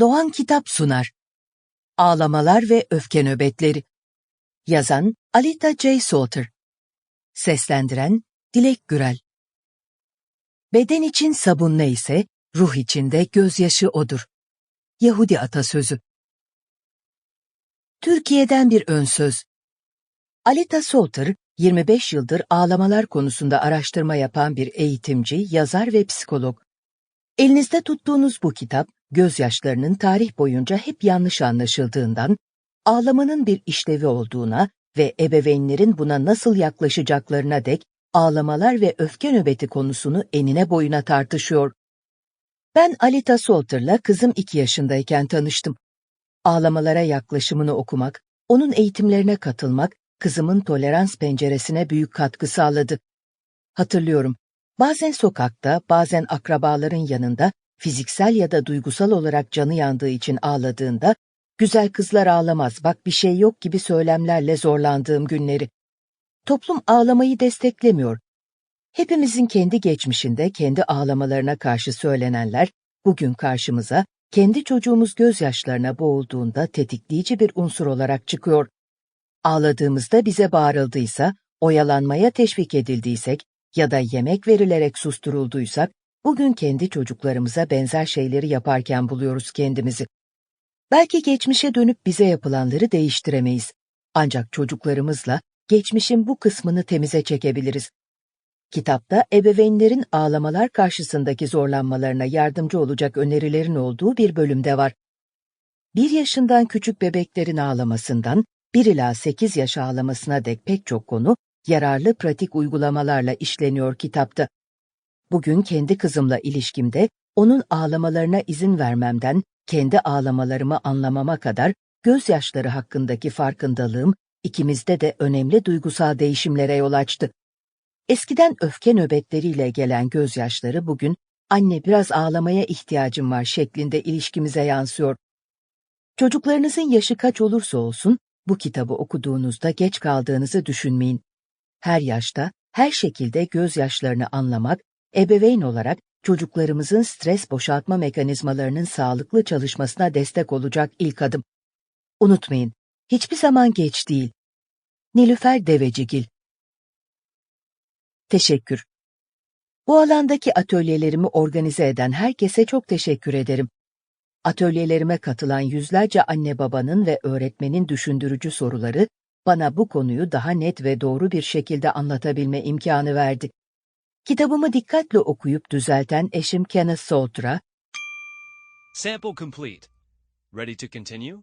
Doğan Kitap sunar. Ağlamalar ve Öfke Nöbetleri. Yazan Alita J. Salter. Seslendiren Dilek Gürel. Beden için sabun neyse, ruh için de gözyaşı odur. Yahudi atasözü. Türkiye'den bir ön söz. Alita Salter, 25 yıldır ağlamalar konusunda araştırma yapan bir eğitimci, yazar ve psikolog. Elinizde tuttuğunuz bu kitap, gözyaşlarının tarih boyunca hep yanlış anlaşıldığından, ağlamanın bir işlevi olduğuna ve ebeveynlerin buna nasıl yaklaşacaklarına dek ağlamalar ve öfke nöbeti konusunu enine boyuna tartışıyor. Ben Alita Salter'la kızım iki yaşındayken tanıştım. Ağlamalara yaklaşımını okumak, onun eğitimlerine katılmak, kızımın tolerans penceresine büyük katkı sağladı. Hatırlıyorum, bazen sokakta, bazen akrabaların yanında fiziksel ya da duygusal olarak canı yandığı için ağladığında, güzel kızlar ağlamaz bak bir şey yok gibi söylemlerle zorlandığım günleri. Toplum ağlamayı desteklemiyor. Hepimizin kendi geçmişinde kendi ağlamalarına karşı söylenenler, bugün karşımıza kendi çocuğumuz gözyaşlarına boğulduğunda tetikleyici bir unsur olarak çıkıyor. Ağladığımızda bize bağırıldıysa, oyalanmaya teşvik edildiysek ya da yemek verilerek susturulduysak, bugün kendi çocuklarımıza benzer şeyleri yaparken buluyoruz kendimizi. Belki geçmişe dönüp bize yapılanları değiştiremeyiz. Ancak çocuklarımızla geçmişin bu kısmını temize çekebiliriz. Kitapta ebeveynlerin ağlamalar karşısındaki zorlanmalarına yardımcı olacak önerilerin olduğu bir bölümde var. Bir yaşından küçük bebeklerin ağlamasından 1 ila 8 yaş ağlamasına dek pek çok konu yararlı pratik uygulamalarla işleniyor kitapta. Bugün kendi kızımla ilişkimde onun ağlamalarına izin vermemden kendi ağlamalarımı anlamama kadar gözyaşları hakkındaki farkındalığım ikimizde de önemli duygusal değişimlere yol açtı. Eskiden öfke nöbetleriyle gelen gözyaşları bugün anne biraz ağlamaya ihtiyacım var şeklinde ilişkimize yansıyor. Çocuklarınızın yaşı kaç olursa olsun bu kitabı okuduğunuzda geç kaldığınızı düşünmeyin. Her yaşta, her şekilde gözyaşlarını anlamak, ebeveyn olarak çocuklarımızın stres boşaltma mekanizmalarının sağlıklı çalışmasına destek olacak ilk adım. Unutmayın, hiçbir zaman geç değil. Nilüfer Devecigil Teşekkür. Bu alandaki atölyelerimi organize eden herkese çok teşekkür ederim. Atölyelerime katılan yüzlerce anne babanın ve öğretmenin düşündürücü soruları bana bu konuyu daha net ve doğru bir şekilde anlatabilme imkanı verdi. Kitabımı dikkatle okuyup düzelten eşim Kenneth Salter'a Sample complete. Ready to continue?